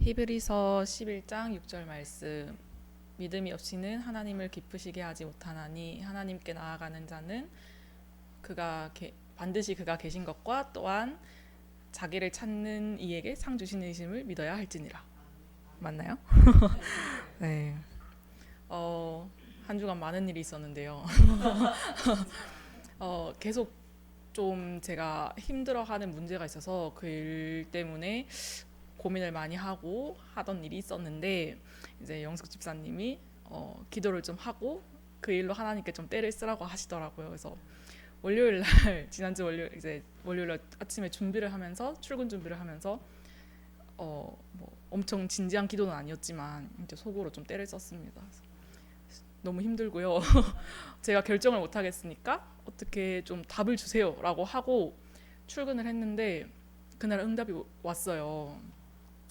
히브리서 11장 6절 말씀 믿음이 없이는 하나님을 기쁘시게 하지 못하나니 하나님께 나아가는 자는 그가 게- 반드시 그가 계신 것과 또한 자기를 찾는 이에게 상 주시는 을 믿어야 할지니라 맞나요? 네. 어, 한 주간 많은 일이 있었는데요. 어, 계속 좀 제가 힘들어하는 문제가 있어서 그 일 때문에 고민을 많이 하고 하던 일이 있었는데 이제 영숙 집사님이 어, 기도를 좀 하고 그 일로 하나님께 좀 때를 쓰라고 하시더라고요. 그래서 월요일 날 지난주 월요일 이제 월요일 날 아침에 준비를 하면서 출근 준비를 하면서 어, 뭐 엄청 진지한 기도는 아니었지만 이제 속으로 좀 때를 썼습니다. 너무 힘들고요. 제가 결정을 못 하겠으니까 어떻게 좀 답을 주세요라고 하고 출근을 했는데 그날 응답이 왔어요.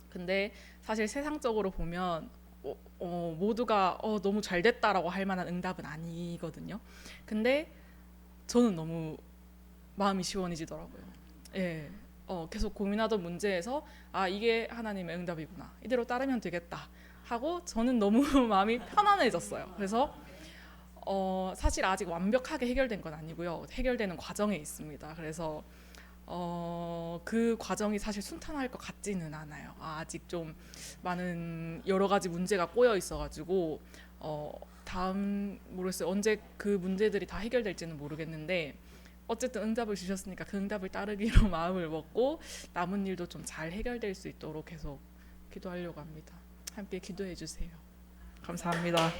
근데 사실 세상적으로 보면 어, 어, 모두가 어, 너무 잘 됐다라고 할 만한 응답은 아니거든요. 근데 저는 너무 마음이 시원해지더라고요. 예. 어, 계속 고민하던 문제에서 아 이게 하나님의 응답이구나 이대로 따르면 되겠다 하고 저는 너무 마음이 편안해졌어요. 그래서 어, 사실 아직 완벽하게 해결된 건 아니고요. 해결되는 과정에 있습니다. 그래서 어, 그 과정이 사실 순탄할 것 같지는 않아요. 아, 아직 좀 많은 여러 가지 문제가 꼬여 있어가지고 어, 다음 모르겠어요. 언제 그 문제들이 다 해결될지는 모르겠는데 어쨌든 응답을 주셨으니까 그 응답을 따르기로 마음을 먹고 남은 일도 좀 잘 해결될 수 있도록 계속 기도하려고 합니다. 함께 기도해 주세요. 감사합니다.